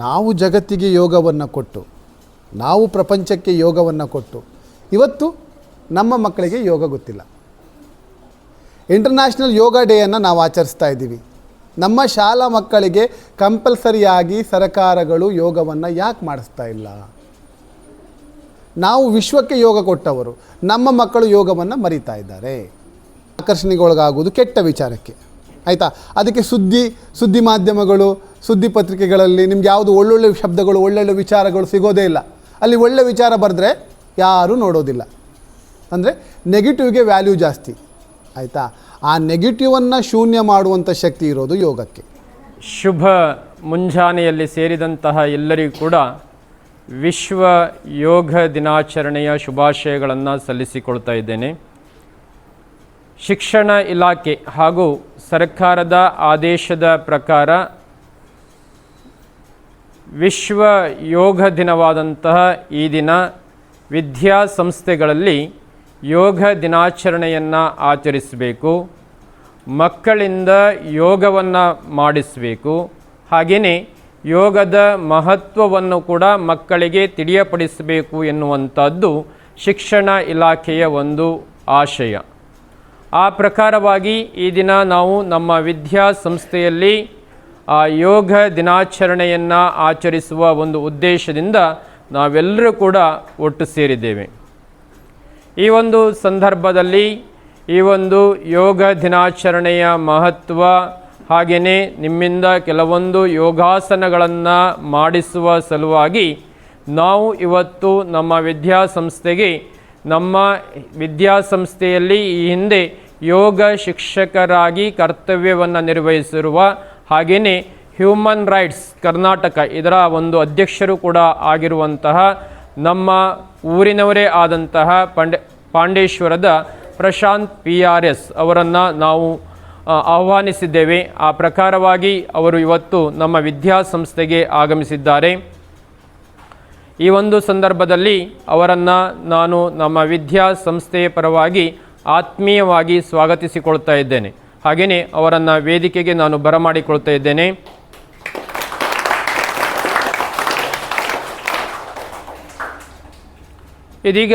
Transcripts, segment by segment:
ನಾವು ಜಗತ್ತಿಗೆ ಯೋಗವನ್ನು ಕೊಟ್ಟು, ನಾವು ಪ್ರಪಂಚಕ್ಕೆ ಯೋಗವನ್ನು ಕೊಟ್ಟು, ಇವತ್ತು ನಮ್ಮ ಮಕ್ಕಳಿಗೆ ಯೋಗ ಗೊತ್ತಿಲ್ಲ. ಇಂಟರ್ನ್ಯಾಷನಲ್ ಯೋಗ ಡೇಯನ್ನು ನಾವು ಆಚರಿಸ್ತಾ ಇದ್ದೀವಿ. ನಮ್ಮ ಶಾಲಾ ಮಕ್ಕಳಿಗೆ ಕಂಪಲ್ಸರಿಯಾಗಿ ಸರಕಾರಗಳು ಯೋಗವನ್ನು ಯಾಕೆ ಮಾಡಿಸ್ತಾ ಇಲ್ಲ? ನಾವು ವಿಶ್ವಕ್ಕೆ ಯೋಗ ಕೊಟ್ಟವರು, ನಮ್ಮ ಮಕ್ಕಳು ಯೋಗವನ್ನು ಮರಿತಾ ಇದ್ದಾರೆ. ಆಕರ್ಷಣೆಗೊಳಗಾಗುವುದು ಕೆಟ್ಟ ವಿಚಾರಕ್ಕೆ. ಆಯಿತಾ? ಅದಕ್ಕೆ ಸುದ್ದಿ ಸುದ್ದಿ ಮಾಧ್ಯಮಗಳು, ಸುದ್ದಿ ಪತ್ರಿಕೆಗಳಲ್ಲಿ ನಿಮ್ಗೆ ಯಾವುದು ಒಳ್ಳೊಳ್ಳೆ ಶಬ್ದಗಳು, ಒಳ್ಳೊಳ್ಳೆ ವಿಚಾರಗಳು ಸಿಗೋದೇ ಇಲ್ಲ. ಅಲ್ಲಿ ಒಳ್ಳೆ ವಿಚಾರ ಬರೆದ್ರೆ ಯಾರೂ ನೋಡೋದಿಲ್ಲ. ಅಂದರೆ ನೆಗೆಟಿವ್ಗೆ ವ್ಯಾಲ್ಯೂ ಜಾಸ್ತಿ. ಆಯಿತಾ? ಆ ನೆಗೆಟಿವನ್ನು ಶೂನ್ಯ ಮಾಡುವಂಥ ಶಕ್ತಿ ಇರೋದು ಯೋಗಕ್ಕೆ. ಶುಭ ಮುಂಜಾನೆಯಲ್ಲಿ ಸೇರಿದಂತಹ ಎಲ್ಲರಿಗೂ ಕೂಡ ವಿಶ್ವ ಯೋಗ ದಿನಾಚರಣೆಯ ಶುಭಾಶಯಗಳನ್ನು ಸಲ್ಲಿಸಿಕೊಳ್ತಾ ಇದ್ದೇನೆ. ಶಿಕ್ಷಣ ಇಲಾಖೆ ಹಾಗೂ ಸರ್ಕಾರದ ಆದೇಶದ ಪ್ರಕಾರ ವಿಶ್ವ ಯೋಗ ದಿನವಾದಂತಹ ಈ ದಿನ ವಿದ್ಯಾಸಂಸ್ಥೆಗಳಲ್ಲಿ ಯೋಗ ದಿನಾಚರಣೆಯನ್ನು ಆಚರಿಸಬೇಕು, ಮಕ್ಕಳಿಂದ ಯೋಗವನ್ನು ಮಾಡಿಸಬೇಕು. ಹಾಗೆಯೇ ಯೋಗದ ಮಹತ್ವವನ್ನು ಕೂಡ ಮಕ್ಕಳಿಗೆ ತಿಳಿಯಪಡಿಸಬೇಕು ಎನ್ನುವಂಥದ್ದು ಶಿಕ್ಷಣ ಇಲಾಖೆಯ ಒಂದು ಆಶಯ. ಆ ಪ್ರಕಾರವಾಗಿ ಈ ದಿನ ನಾವು ನಮ್ಮ ವಿದ್ಯಾ ಸಂಸ್ಥೆಯಲ್ಲಿ ಆ ಯೋಗ ದಿನಾಚರಣೆಯನ್ನು ಆಚರಿಸುವ ಒಂದು ಉದ್ದೇಶದಿಂದ ನಾವೆಲ್ಲರೂ ಕೂಡ ಒಟ್ಟು ಸೇರಿದ್ದೇವೆ. ಈ ಒಂದು ಸಂದರ್ಭದಲ್ಲಿ ಈ ಒಂದು ಯೋಗ ದಿನಾಚರಣೆಯ ಮಹತ್ವ ಹಾಗೆಯೇ ನಿಮ್ಮಿಂದ ಕೆಲವೊಂದು ಯೋಗಾಸನಗಳನ್ನು ಮಾಡಿಸುವ ಸಲುವಾಗಿ ನಾವು ಇವತ್ತು ನಮ್ಮ ವಿದ್ಯಾಸಂಸ್ಥೆಗೆ ನಮ್ಮ ವಿದ್ಯಾಸಂಸ್ಥೆಯಲ್ಲಿ ಈ ಹಿಂದೆ ಯೋಗ ಶಿಕ್ಷಕರಾಗಿ ಕರ್ತವ್ಯವನ್ನು ನಿರ್ವಹಿಸಿರುವ ಹಾಗೆಯೇ ಹ್ಯೂಮನ್ ರೈಟ್ಸ್ ಕರ್ನಾಟಕ ಇದರ ಒಂದು ಅಧ್ಯಕ್ಷರು ಕೂಡ ಆಗಿರುವಂತಹ ನಮ್ಮ ಊರಿನವರೇ ಆದಂತಹ ಪಾಂಡೆ ಪಾಂಡೇಶ್ವರದ ಪ್ರಶಾಂತ್ ಪಿ ಆರ್ ಎಸ್ ಅವರನ್ನು ನಾವು ಆಹ್ವಾನಿಸಿದ್ದೇವೆ. ಆ ಪ್ರಕಾರವಾಗಿ ಅವರು ಇವತ್ತು ನಮ್ಮ ವಿದ್ಯಾಸಂಸ್ಥೆಗೆ ಆಗಮಿಸಿದ್ದಾರೆ. ಈ ಒಂದು ಸಂದರ್ಭದಲ್ಲಿ ಅವರನ್ನು ನಾನು ನಮ್ಮ ವಿದ್ಯಾ ಸಂಸ್ಥೆಯ ಪರವಾಗಿ ಆತ್ಮೀಯವಾಗಿ ಸ್ವಾಗತಿಸಿಕೊಳ್ತಾ ಇದ್ದೇನೆ. ಹಾಗೆಯೇ ಅವರನ್ನು ವೇದಿಕೆಗೆ ನಾನು ಬರಮಾಡಿಕೊಳ್ತಾ ಇದ್ದೇನೆ. ಇದೀಗ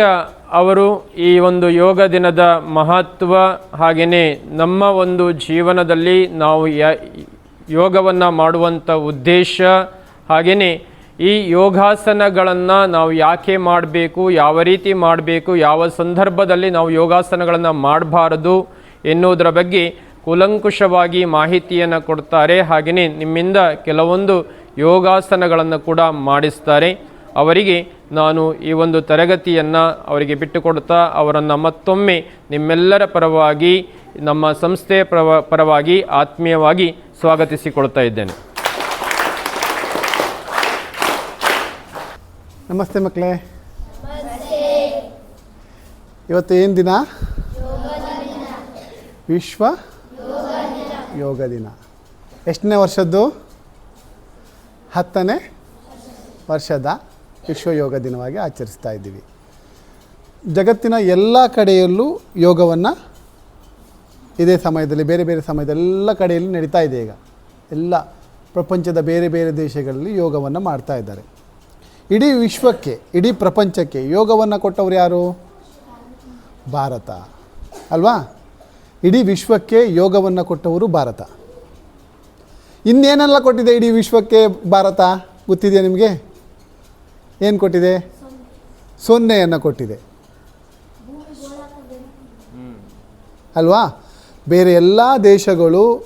ಅವರು ಈ ಒಂದು ಯೋಗ ದಿನದ ಮಹತ್ವ ಹಾಗೆಯೇ ನಮ್ಮ ಒಂದು ಜೀವನದಲ್ಲಿ ನಾವು ಯೋಗವನ್ನು ಮಾಡುವಂಥ ಉದ್ದೇಶ ಹಾಗೆಯೇ ಈ ಯೋಗಾಸನಗಳನ್ನು ನಾವು ಯಾಕೆ ಮಾಡಬೇಕು, ಯಾವ ರೀತಿ ಮಾಡಬೇಕು, ಯಾವ ಸಂದರ್ಭದಲ್ಲಿ ನಾವು ಯೋಗಾಸನಗಳನ್ನು ಮಾಡಬಾರದು ಎನ್ನುವುದರ ಬಗ್ಗೆ ಕೂಲಂಕುಷವಾಗಿ ಮಾಹಿತಿಯನ್ನು ಕೊಡ್ತಾರೆ. ಹಾಗೆಯೇ ನಿಮ್ಮಿಂದ ಕೆಲವೊಂದು ಯೋಗಾಸನಗಳನ್ನು ಕೂಡ ಮಾಡಿಸ್ತಾರೆ. ಅವರಿಗೆ ನಾನು ಈ ಒಂದು ತರಗತಿಯನ್ನು ಅವರಿಗೆ ಬಿಟ್ಟುಕೊಡ್ತಾ, ಅವರನ್ನು ಮತ್ತೊಮ್ಮೆ ನಿಮ್ಮೆಲ್ಲರ ಪರವಾಗಿ, ನಮ್ಮ ಸಂಸ್ಥೆಯ ಪರವ, ಪರವಾಗಿ ಆತ್ಮೀಯವಾಗಿ ಸ್ವಾಗತಿಸಿಕೊಳ್ತಾ ಇದ್ದೇನೆ. ನಮಸ್ತೆ ಮಕ್ಕಳೇ. ಇವತ್ತು ಏನು ದಿನ? ವಿಶ್ವ ಯೋಗ ದಿನ. ಎಷ್ಟನೇ ವರ್ಷದ್ದು? ಹತ್ತನೇ ವರ್ಷದ ವಿಶ್ವ ಯೋಗ ದಿನವಾಗಿ ಆಚರಿಸ್ತಾ ಇದ್ದೀವಿ. ಜಗತ್ತಿನ ಎಲ್ಲ ಕಡೆಯಲ್ಲೂ ಯೋಗವನ್ನು ಇದೇ ಸಮಯದಲ್ಲಿ, ಬೇರೆ ಬೇರೆ ಸಮಯದಲ್ಲೆಲ್ಲ ಕಡೆಯಲ್ಲಿ ನಡೀತಾ ಇದೆ ಈಗ. ಎಲ್ಲ ಪ್ರಪಂಚದ ಬೇರೆ ಬೇರೆ ದೇಶಗಳಲ್ಲಿ ಯೋಗವನ್ನು ಮಾಡ್ತಾ ಇದ್ದಾರೆ. ಇಡೀ ವಿಶ್ವಕ್ಕೆ, ಇಡೀ ಪ್ರಪಂಚಕ್ಕೆ ಯೋಗವನ್ನು ಕೊಟ್ಟವರು ಯಾರು? ಭಾರತ. ಅಲ್ವಾ? ಇಡೀ ವಿಶ್ವಕ್ಕೆ ಯೋಗವನ್ನು ಕೊಟ್ಟವರು ಭಾರತ. ಇನ್ನೇನೆಲ್ಲ ಕೊಟ್ಟಿದೆ ಇಡೀ ವಿಶ್ವಕ್ಕೆ ಭಾರತ? ಗೊತ್ತಿದೆಯಾ ನಿಮಗೆ? ಏನು ಕೊಟ್ಟಿದೆ? ಸೊನ್ನೆಯನ್ನು ಕೊಟ್ಟಿದೆ. ಅಲ್ವಾ? ಬೇರೆ ಎಲ್ಲ ದೇಶಗಳು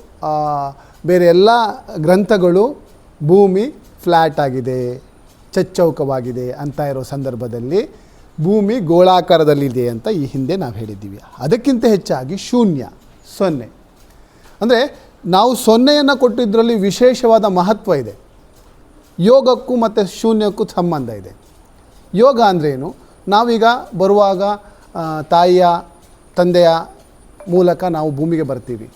ಬೇರೆ ಎಲ್ಲ ಗ್ರಂಥಗಳು ಭೂಮಿ ಫ್ಲ್ಯಾಟ್ ಆಗಿದೆ. ಚಚ್ಚೌಕವಾಗಿದೆ ಅಂತ ಇರೋ ಸಂದರ್ಭದಲ್ಲಿ ಭೂಮಿ ಗೋಳಾಕಾರದಲ್ಲಿದೆ ಅಂತ ಈ ಹಿಂದೆ ನಾವು ಹೇಳಿದ್ದೀವಿ. ಅದಕ್ಕಿಂತ ಹೆಚ್ಚಾಗಿ ಶೂನ್ಯ, ಸೊನ್ನೆ. ಅಂದರೆ ನಾವು ಸೊನ್ನೆಯನ್ನು ಕೊಟ್ಟಿದ್ದರಲ್ಲಿ ವಿಶೇಷವಾದ ಮಹತ್ವ ಇದೆ. ಯೋಗಕ್ಕೂ ಮತ್ತು ಶೂನ್ಯಕ್ಕೂ ಸಂಬಂಧ ಇದೆ. ಯೋಗ ಅಂದ್ರೇನು ನಾವೀಗ ಬರುವಾಗ ತಾಯಿಯ, ತಂದೆಯ ಮೂಲಕ ನಾವು ಭೂಮಿಗೆ ಬರ್ತೀವಿ.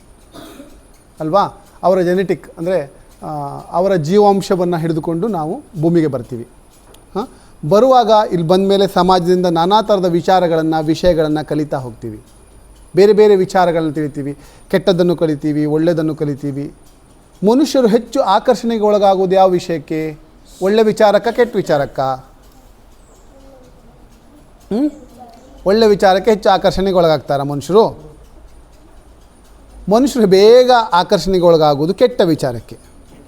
ಅಲ್ವಾ? ಅವರ ಜೆನೆಟಿಕ್ ಅಂದರೆ ಅವರ ಜೀವಾಂಶವನ್ನು ಹಿಡಿದುಕೊಂಡು ನಾವು ಭೂಮಿಗೆ ಬರ್ತೀವಿ. ಹಾಂ? ಬರುವಾಗ ಇಲ್ಲಿ ಬಂದ ಮೇಲೆ ಸಮಾಜದಿಂದ ನಾನಾ ಥರದ ವಿಚಾರಗಳನ್ನು, ವಿಷಯಗಳನ್ನು ಕಲಿತಾ ಹೋಗ್ತೀವಿ. ಬೇರೆ ಬೇರೆ ವಿಚಾರಗಳನ್ನು ತಿಳಿತೀವಿ. ಕೆಟ್ಟದ್ದನ್ನು ಕಲಿತೀವಿ, ಒಳ್ಳೆಯದನ್ನು ಕಲಿತೀವಿ. ಮನುಷ್ಯರು ಹೆಚ್ಚು ಆಕರ್ಷಣೆಗೆ ಒಳಗಾಗೋದು ಯಾವ ವಿಷಯಕ್ಕೆ? ಒಳ್ಳೆ ವಿಚಾರಕ್ಕ, ಕೆಟ್ಟ ವಿಚಾರಕ್ಕ? ಹ್ಞೂ ಒಳ್ಳೆ ವಿಚಾರಕ್ಕೆ ಹೆಚ್ಚು ಆಕರ್ಷಣೆಗೆ ಒಳಗಾಗ್ತಾರ ಮನುಷ್ಯರು? ಮನುಷ್ಯರು ಬೇಗ ಆಕರ್ಷಣೆಗೆ ಒಳಗಾಗುವುದು ಕೆಟ್ಟ ವಿಚಾರಕ್ಕೆ.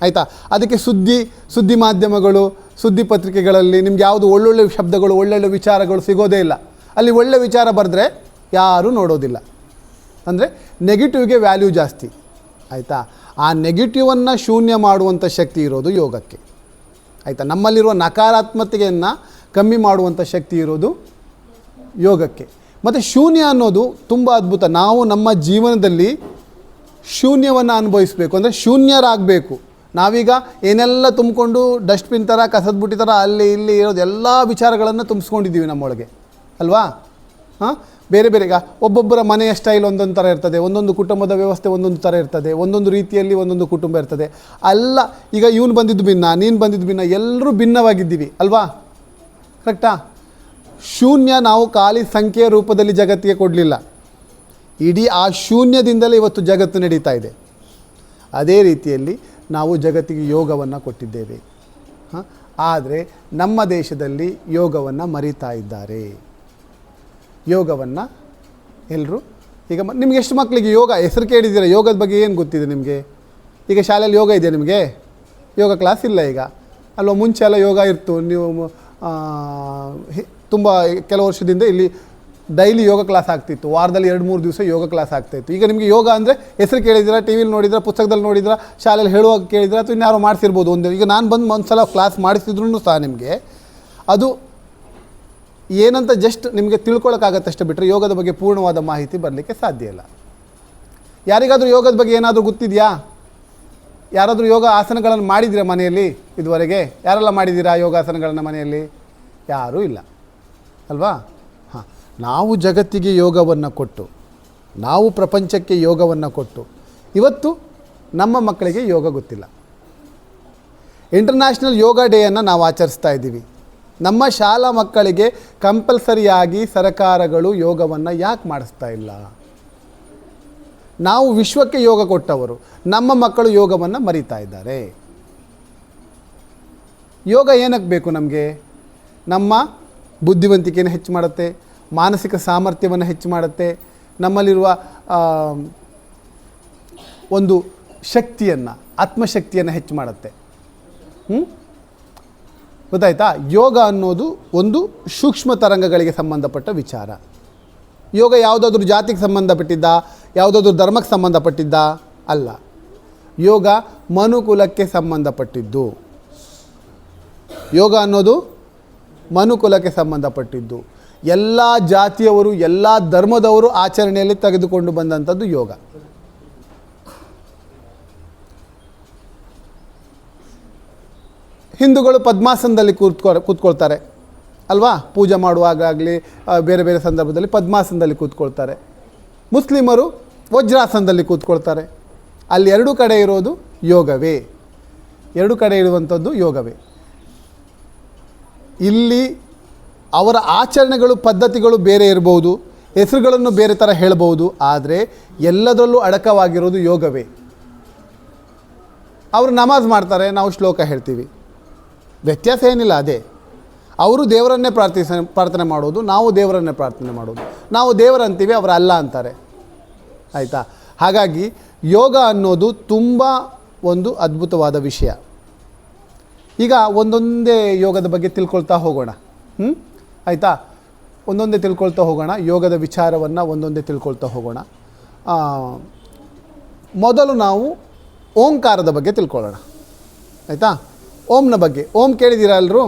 ಆಯಿತಾ? ಅದಕ್ಕೆ ಸುದ್ದಿ ಸುದ್ದಿ ಮಾಧ್ಯಮಗಳು, ಸುದ್ದಿ ಪತ್ರಿಕೆಗಳಲ್ಲಿ ನಿಮ್ಗೆ ಯಾವುದು ಒಳ್ಳೊಳ್ಳೆ ಶಬ್ದಗಳು, ಒಳ್ಳೊಳ್ಳೆ ವಿಚಾರಗಳು ಸಿಗೋದೇ ಇಲ್ಲ. ಅಲ್ಲಿ ಒಳ್ಳೆ ವಿಚಾರ ಬರೆದ್ರೆ ಯಾರೂ ನೋಡೋದಿಲ್ಲ. ಅಂದರೆ ನೆಗೆಟಿವ್ಗೆ ವ್ಯಾಲ್ಯೂ ಜಾಸ್ತಿ. ಆಯಿತಾ? ಆ ನೆಗೆಟಿವನ್ನು ಶೂನ್ಯ ಮಾಡುವಂಥ ಶಕ್ತಿ ಇರೋದು ಯೋಗಕ್ಕೆ. ಆಯಿತಾ? ನಮ್ಮಲ್ಲಿರುವ ನಕಾರಾತ್ಮಕತೆಯನ್ನು ಕಮ್ಮಿ ಮಾಡುವಂಥ ಶಕ್ತಿ ಇರೋದು ಯೋಗಕ್ಕೆ. ಮತ್ತು ಶೂನ್ಯ ಅನ್ನೋದು ತುಂಬ ಅದ್ಭುತ. ನಾವು ನಮ್ಮ ಜೀವನದಲ್ಲಿ ಶೂನ್ಯವನ್ನು ಅನುಭವಿಸಬೇಕು. ಅಂದರೆ ಶೂನ್ಯರಾಗಬೇಕು. ನಾವೀಗ ಏನೆಲ್ಲ ತುಂಬಿಕೊಂಡು ಡಸ್ಟ್ಬಿನ್ ಥರ, ಕಸದ ಬುಟ್ಟಿ ಥರ ಅಲ್ಲಿ ಇಲ್ಲಿ ಇರೋದು ಎಲ್ಲ ವಿಚಾರಗಳನ್ನು ತುಂಬಿಸ್ಕೊಂಡಿದ್ದೀವಿ ನಮ್ಮೊಳಗೆ. ಅಲ್ವಾ? ಹಾಂ? ಬೇರೆ ಬೇರೆ, ಈಗ ಒಬ್ಬೊಬ್ಬರ ಮನೆಯ ಸ್ಟೈಲ್ ಒಂದೊಂದು ಥರ ಇರ್ತದೆ. ಒಂದೊಂದು ಕುಟುಂಬದ ವ್ಯವಸ್ಥೆ ಒಂದೊಂದು ಥರ ಇರ್ತದೆ. ಒಂದೊಂದು ರೀತಿಯಲ್ಲಿ ಒಂದೊಂದು ಕುಟುಂಬ ಇರ್ತದೆ. ಅಲ್ಲ, ಈಗ ಇವನು ಬಂದಿದ್ದು ಭಿನ್ನ, ನೀನು ಬಂದಿದ್ದು ಭಿನ್ನ ಎಲ್ಲರೂ ಭಿನ್ನವಾಗಿದ್ದೀವಿ. ಅಲ್ವಾ? ಕರೆಕ್ಟಾ? ಶೂನ್ಯ ನಾವು ಖಾಲಿ ಸಂಖ್ಯೆಯ ರೂಪದಲ್ಲಿ ಜಗತ್ತಿಗೆ ಕೊಡಲಿಲ್ಲ. ಇಡೀ ಆ ಶೂನ್ಯದಿಂದಲೇ ಇವತ್ತು ಜಗತ್ತು ನಡೀತಾ ಇದೆ. ಅದೇ ರೀತಿಯಲ್ಲಿ ನಾವು ಜಗತ್ತಿಗೆ ಯೋಗವನ್ನು ಕೊಟ್ಟಿದ್ದೇವೆ. ಹಾಂ? ಆದರೆ ನಮ್ಮ ದೇಶದಲ್ಲಿ ಯೋಗವನ್ನು ಮರಿತಾ ಇದ್ದಾರೆ. ಯೋಗವನ್ನು ಎಲ್ಲರೂ ಈಗ ನಿಮ್ಗೆ ಎಷ್ಟು ಮಕ್ಕಳಿಗೆ ಯೋಗ, ಹೆಸರು ಕೇಳಿದ್ದೀರಾ? ಯೋಗದ ಬಗ್ಗೆ ಏನು ಗೊತ್ತಿದೆ ನಿಮಗೆ? ಈಗ ಶಾಲೆಯಲ್ಲಿ ಯೋಗ ಇದೆಯಾ ನಿಮಗೆ? ಯೋಗ ಕ್ಲಾಸ್ ಇಲ್ಲ ಈಗ. ಅಲ್ವಾ? ಮುಂಚೆ ಎಲ್ಲ ಯೋಗ ಇತ್ತು ನೀವು ತುಂಬ ಕೆಲವು ವರ್ಷದಿಂದ ಇಲ್ಲಿ ಡೈಲಿ ಯೋಗ ಕ್ಲಾಸ್ ಆಗ್ತಿತ್ತು. ವಾರದಲ್ಲಿ ಎರಡು, ಮೂರು ದಿವಸ ಯೋಗ ಕ್ಲಾಸ್ ಆಗ್ತಾಯಿತ್ತು ಈಗ ನಿಮಗೆ ಯೋಗ ಅಂದರೆ ಹೆಸರು ಕೇಳಿದ್ರೆ ಟಿ ವಿಲಿ ನೋಡಿದ್ರೆ ಪುಸ್ತಕದಲ್ಲಿ ನೋಡಿದ್ರೆ ಶಾಲೆಯಲ್ಲಿ ಹೇಳುವಾಗ ಕೇಳಿದ್ರೆ ಅಥವಾ ಇನ್ಯಾರೋ ಮಾಡಿಸಿರ್ಬೋದು ಒಂದು. ಈಗ ನಾನು ಬಂದು ಒಂದು ಸಲ ಕ್ಲಾಸ್ ಮಾಡಿಸಿದ್ರು ಸಹ ನಿಮಗೆ ಅದು ಏನಂತ ಜಸ್ಟ್ ನಿಮಗೆ ತಿಳ್ಕೊಳಕ್ಕಾಗತ್ತಷ್ಟೇ ಬಿಟ್ಟರೆ ಯೋಗದ ಬಗ್ಗೆ ಪೂರ್ಣವಾದ ಮಾಹಿತಿ ಬರಲಿಕ್ಕೆ ಸಾಧ್ಯ ಇಲ್ಲ. ಯಾರಿಗಾದರೂ ಯೋಗದ ಬಗ್ಗೆ ಏನಾದರೂ ಗೊತ್ತಿದೆಯಾ? ಯಾರಾದರೂ ಯೋಗ ಆಸನಗಳನ್ನು ಮಾಡಿದ್ದೀರಾ ಮನೆಯಲ್ಲಿ ಇದುವರೆಗೆ? ಯಾರೆಲ್ಲ ಮಾಡಿದ್ದೀರಾ ಯೋಗಾಸನಗಳನ್ನು ಮನೆಯಲ್ಲಿ? ಯಾರೂ ಇಲ್ಲ. ಅಲ್ವಾ? ನಾವು ಜಗತ್ತಿಗೆ ಯೋಗವನ್ನು ಕೊಟ್ಟು, ನಾವು ಪ್ರಪಂಚಕ್ಕೆ ಯೋಗವನ್ನು ಕೊಟ್ಟು, ಇವತ್ತು ನಮ್ಮ ಮಕ್ಕಳಿಗೆ ಯೋಗ ಗೊತ್ತಿಲ್ಲ. ಇಂಟರ್ನ್ಯಾಷನಲ್ ಯೋಗ ಡೇಯನ್ನು ನಾವು ಆಚರಿಸ್ತಾ ಇದ್ದೀವಿ. ನಮ್ಮ ಶಾಲಾ ಮಕ್ಕಳಿಗೆ ಕಂಪಲ್ಸರಿಯಾಗಿ ಸರಕಾರಗಳು ಯೋಗವನ್ನು ಯಾಕೆ ಮಾಡಿಸ್ತಾ ಇಲ್ಲ? ನಾವು ವಿಶ್ವಕ್ಕೆ ಯೋಗ ಕೊಟ್ಟವರು, ನಮ್ಮ ಮಕ್ಕಳು ಯೋಗವನ್ನು ಮರಿತಾ ಇದ್ದಾರೆ. ಯೋಗ ಏನಕ್ಕೆ ಬೇಕು ನಮಗೆ? ನಮ್ಮ ಬುದ್ಧಿವಂತಿಕೆಯನ್ನು ಹೆಚ್ಚು ಮಾಡುತ್ತೆ ಮಾನಸಿಕ ಸಾಮರ್ಥ್ಯವನ್ನು ಹೆಚ್ಚು ಮಾಡುತ್ತೆ. ನಮ್ಮಲ್ಲಿರುವ ಒಂದು ಶಕ್ತಿಯನ್ನು, ಆತ್ಮಶಕ್ತಿಯನ್ನು ಹೆಚ್ಚು ಮಾಡುತ್ತೆ. ಗೊತ್ತಾಯ್ತಾ? ಯೋಗ ಅನ್ನೋದು ಒಂದು ಸೂಕ್ಷ್ಮ ತರಂಗಗಳಿಗೆ ಸಂಬಂಧಪಟ್ಟ ವಿಚಾರ. ಯೋಗ ಯಾವುದಾದ್ರೂ ಜಾತಿಗೆ ಸಂಬಂಧಪಟ್ಟಿದ್ದ, ಯಾವುದಾದ್ರೂ ಧರ್ಮಕ್ಕೆ ಸಂಬಂಧಪಟ್ಟಿದ್ದ ಅಲ್ಲ. ಯೋಗ ಮನುಕುಲಕ್ಕೆ ಸಂಬಂಧಪಟ್ಟಿದ್ದು. ಯೋಗ ಅನ್ನೋದು ಮನುಕುಲಕ್ಕೆ ಸಂಬಂಧಪಟ್ಟಿದ್ದು. ಎಲ್ಲ ಜಾತಿಯವರು, ಎಲ್ಲ ಧರ್ಮದವರು ಆಚರಣೆಯಲ್ಲಿ ತೆಗೆದುಕೊಂಡು ಬಂದಂಥದ್ದು ಯೋಗ. ಹಿಂದೂಗಳು ಪದ್ಮಾಸನದಲ್ಲಿ ಕೂತ್ಕೊ ಕೂತ್ಕೊಳ್ತಾರೆ. ಅಲ್ವಾ? ಪೂಜೆ ಮಾಡುವಾಗಲಿ ಬೇರೆ ಬೇರೆ ಸಂದರ್ಭದಲ್ಲಿ ಪದ್ಮಾಸನದಲ್ಲಿ ಕೂತ್ಕೊಳ್ತಾರೆ. ಮುಸ್ಲಿಮರು ವಜ್ರಾಸನದಲ್ಲಿ ಕೂತ್ಕೊಳ್ತಾರೆ. ಅಲ್ಲಿ ಎರಡು ಕಡೆ ಇರೋದು ಯೋಗವೇ. ಎರಡು ಕಡೆ ಇರುವಂಥದ್ದು ಯೋಗವೇ. ಇಲ್ಲಿ ಅವರ ಆಚರಣೆಗಳು, ಪದ್ಧತಿಗಳು ಬೇರೆ ಇರಬಹುದು ಹೆಸರುಗಳನ್ನು ಬೇರೆ ಥರ ಹೇಳಬಹುದು ಆದರೆ ಎಲ್ಲದರಲ್ಲೂ ಅಡಕವಾಗಿರೋದು ಯೋಗವೇ. ಅವರು ನಮಾಜ್ ಮಾಡ್ತಾರೆ, ನಾವು ಶ್ಲೋಕ ಹೇಳ್ತೀವಿ. ವ್ಯತ್ಯಾಸ ಏನಿಲ್ಲ, ಅದೇ. ಅವರು ದೇವರನ್ನೇ ಪ್ರಾರ್ಥಿಸ, ಪ್ರಾರ್ಥನೆ ಮಾಡೋದು, ನಾವು ದೇವರನ್ನೇ ಪ್ರಾರ್ಥನೆ ಮಾಡೋದು. ನಾವು ದೇವರಂತೀವಿ ಅವರು ಅಲ್ಲ ಅಂತಾರೆ. ಆಯಿತಾ? ಹಾಗಾಗಿ ಯೋಗ ಅನ್ನೋದು ತುಂಬ ಒಂದು ಅದ್ಭುತವಾದ ವಿಷಯ. ಈಗ ಒಂದೊಂದೇ ಯೋಗದ ಬಗ್ಗೆ ತಿಳ್ಕೊಳ್ತಾ ಹೋಗೋಣ. ಹ್ಞೂ ಆಯಿತಾ? ಒಂದೊಂದೇ ತಿಳ್ಕೊಳ್ತಾ ಹೋಗೋಣ. ಯೋಗದ ವಿಚಾರವನ್ನು ಒಂದೊಂದೇ ತಿಳ್ಕೊಳ್ತಾ ಹೋಗೋಣ. ಮೊದಲು ನಾವು ಓಂಕಾರದ ಬಗ್ಗೆ ತಿಳ್ಕೊಳ್ಳೋಣ. ಆಯಿತಾ? ಓಂನ ಬಗ್ಗೆ. ಓಂ ಕೇಳಿದ್ದೀರಾ ಎಲ್ಲರೂ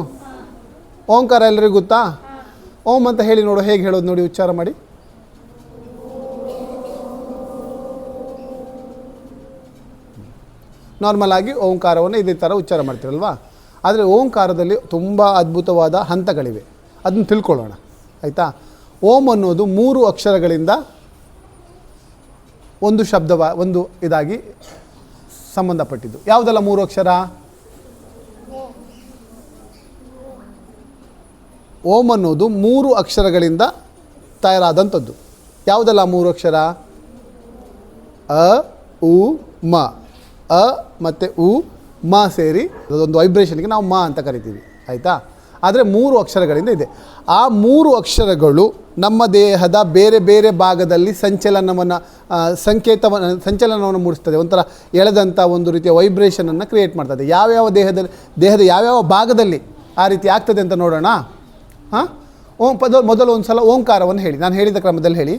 ಓಂಕಾರ ಎಲ್ಲರಿಗೂ ಗೊತ್ತಾ? ಓಂ ಅಂತ ಹೇಳಿ ನೋಡು, ಹೇಗೆ ಹೇಳೋದು ನೋಡಿ ಉಚ್ಚಾರ ಮಾಡಿ. ನಾರ್ಮಲ್ ಆಗಿ ಓಂಕಾರವನ್ನು ಇದೇ ಥರ ಉಚ್ಚಾರ ಮಾಡ್ತೀರಲ್ವಾ? ಆದರೆ ಓಂಕಾರದಲ್ಲಿ ತುಂಬ ಅದ್ಭುತವಾದ ಹಂತಗಳಿವೆ. ಅದನ್ನು ತಿಳ್ಕೊಳ್ಳೋಣ. ಆಯಿತಾ? ಓಂ ಅನ್ನೋದು ಮೂರು ಅಕ್ಷರಗಳಿಂದ ಒಂದು ಶಬ್ದವ, ಒಂದು ಇದಾಗಿ ಸಂಬಂಧಪಟ್ಟಿದ್ದು. ಯಾವುದೆಲ್ಲ ಮೂರು ಅಕ್ಷರ? ಓಂ ಅನ್ನೋದು ಮೂರು ಅಕ್ಷರಗಳಿಂದ ತಯಾರಾದಂಥದ್ದು. ಯಾವುದೆಲ್ಲ ಮೂರು ಅಕ್ಷರ? ಅ, ಉ, ಮ. ಅ ಮತ್ತು ಉ, ಮ ಸೇರಿ ಅದೊಂದು ವೈಬ್ರೇಷನ್ಗೆ ನಾವು ಮ ಅಂತ ಕರಿತೀವಿ. ಆಯಿತಾ? ಆದರೆ ಮೂರು ಅಕ್ಷರಗಳಿಂದ ಇದೆ. ಆ ಮೂರು ಅಕ್ಷರಗಳು ನಮ್ಮ ದೇಹದ ಬೇರೆ ಬೇರೆ ಭಾಗದಲ್ಲಿ ಸಂಚಲನವನ್ನು ಸಂಕೇತವನ್ನು ಸಂಚಲನವನ್ನು ಮೂಡಿಸ್ತದೆ. ಒಂಥರ ಎಳೆದಂಥ ಒಂದು ರೀತಿಯ ವೈಬ್ರೇಷನನ್ನು ಕ್ರಿಯೇಟ್ ಮಾಡ್ತದೆ. ಯಾವ್ಯಾವ ದೇಹದಲ್ಲಿ, ದೇಹದ ಯಾವ್ಯಾವ ಭಾಗದಲ್ಲಿ ಆ ರೀತಿ ಆಗ್ತದೆ ಅಂತ ನೋಡೋಣ. ಹಾಂ? ಓಂ, ಪದ, ಮೊದಲು ಒಂದು ಸಲ ಓಂಕಾರವನ್ನು ಹೇಳಿ. ನಾನು ಹೇಳಿದ ಕ್ರಮದಲ್ಲಿ ಹೇಳಿ.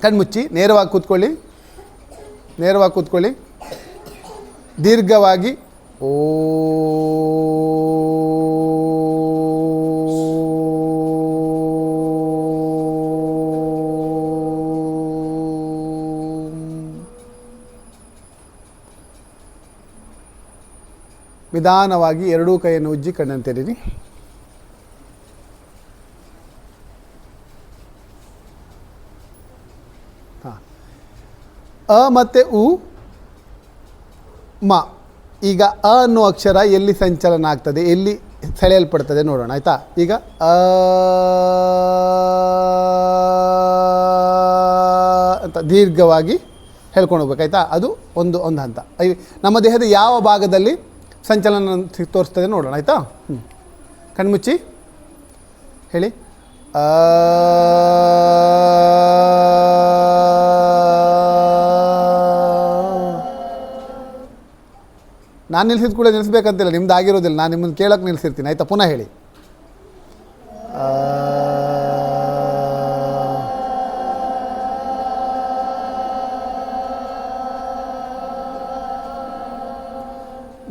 ಕಣ್ಮುಚ್ಚಿ, ನೇರವಾಗಿ ಕೂತ್ಕೊಳ್ಳಿ. ನೇರವಾಗಿ ಕೂತ್ಕೊಳ್ಳಿ. ದೀರ್ಘವಾಗಿ ಓ ನಿಧಾನವಾಗಿ ಎರಡೂ ಕೈಯನ್ನು ಉಜ್ಜಿ ಕಣ್ಣನ್ನು ತೆರೀರಿ ಹಾಂ. ಅ ಮತ್ತು ಉ ಮ. ಈಗ ಅ ಅನ್ನೋ ಅಕ್ಷರ ಎಲ್ಲಿ ಸಂಚಲನ ಆಗ್ತದೆ? ಎಲ್ಲಿ ಸೆಳೆಯಲ್ಪಡ್ತದೆ ನೋಡೋಣ, ಆಯಿತಾ? ಈಗ ಅ ಅಂತ ದೀರ್ಘವಾಗಿ ಹೇಳ್ಕೊಂಡು ಹೋಗ್ಬೇಕಾಯ್ತಾ ಅದು ಒಂದು ಒಂದು ಹಂತ. ನಮ್ಮ ದೇಹದ ಯಾವ ಭಾಗದಲ್ಲಿ ಸಂಚಲನ ತೋರಿಸ್ತದೆ ನೋಡೋಣ, ಆಯಿತಾ? ಹ್ಞೂ ಕಣ್ಮುಚ್ಚಿ, ಹೇಳಿ. ಆ ನಾನು ನಿಲ್ಲಿಸಿದ ಕೂಡ ನಿಲ್ಲಿಸ್ಬೇಕಂತಿಲ್ಲ ನಿಮ್ದು ಆಗಿರೋದಿಲ್ಲ, ನಾನು ನಿಮ್ಮನ್ನು ಕೇಳೋಕೆ ನಿಲ್ಲಿಸಿರ್ತೀನಿ ಆಯಿತಾ? ಪುನಃ ಹೇಳಿ.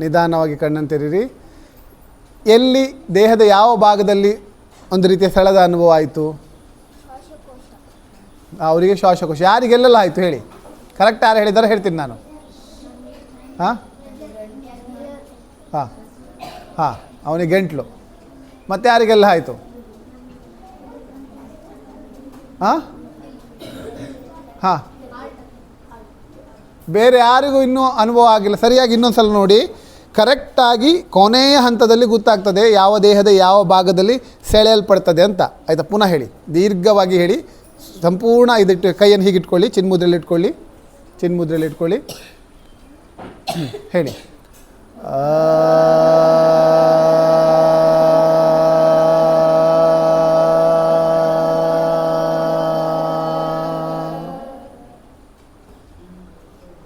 ನಿಧಾನವಾಗಿ ಕಣ್ಣನ್ನು ತೆರೀರಿ. ಎಲ್ಲಿ ದೇಹದ ಯಾವ ಭಾಗದಲ್ಲಿ ಒಂದು ರೀತಿಯ ಸ್ಥಳದ ಅನುಭವ ಆಯಿತು? ಅವರಿಗೆ ಶ್ವಾಸಕೋಶ. ಯಾರಿಗೆಲ್ಲೆಲ್ಲ ಆಯಿತು? ಹೇಳಿ. ಕರೆಕ್ಟ್ ಯಾರು ಹೇಳಿದಾರೆ ಹೇಳ್ತೀನಿ ನಾನು. ಹಾಂ ಹಾಂ ಹಾಂ, ಅವನಿಗೆ ಗಂಟ್ಲು. ಮತ್ತೆ ಯಾರಿಗೆಲ್ಲ ಆಯಿತು? ಹಾಂ? ಹಾಂ. ಬೇರೆ ಯಾರಿಗೂ ಇನ್ನೂ ಅನುಭವ ಆಗಿಲ್ಲ. ಸರಿಯಾಗಿ ಇನ್ನೊಂದು ಸಲ ನೋಡಿ. ಕರೆಕ್ಟಾಗಿ ಕೊನೆಯ ಹಂತದಲ್ಲಿ ಗೊತ್ತಾಗ್ತದೆ ಯಾವ ದೇಹದ ಯಾವ ಭಾಗದಲ್ಲಿ ಸೆಳೆಯಲ್ಪಡ್ತದೆ ಅಂತ. ಆಯಿತಾ? ಪುನಃ ಹೇಳಿ. ದೀರ್ಘವಾಗಿ ಹೇಳಿ. ಸಂಪೂರ್ಣ ಇದಿಟ್ಟು ಕೈಯನ್ನು ಹೀಗಿಟ್ಕೊಳ್ಳಿ. ಚಿನ್ಮುದ್ರೆಯಲ್ಲಿ ಇಟ್ಕೊಳ್ಳಿ. ಚಿನ್ಮುದ್ರೆಯಲ್ಲಿ ಇಟ್ಕೊಳ್ಳಿ. ಹೇಳಿ.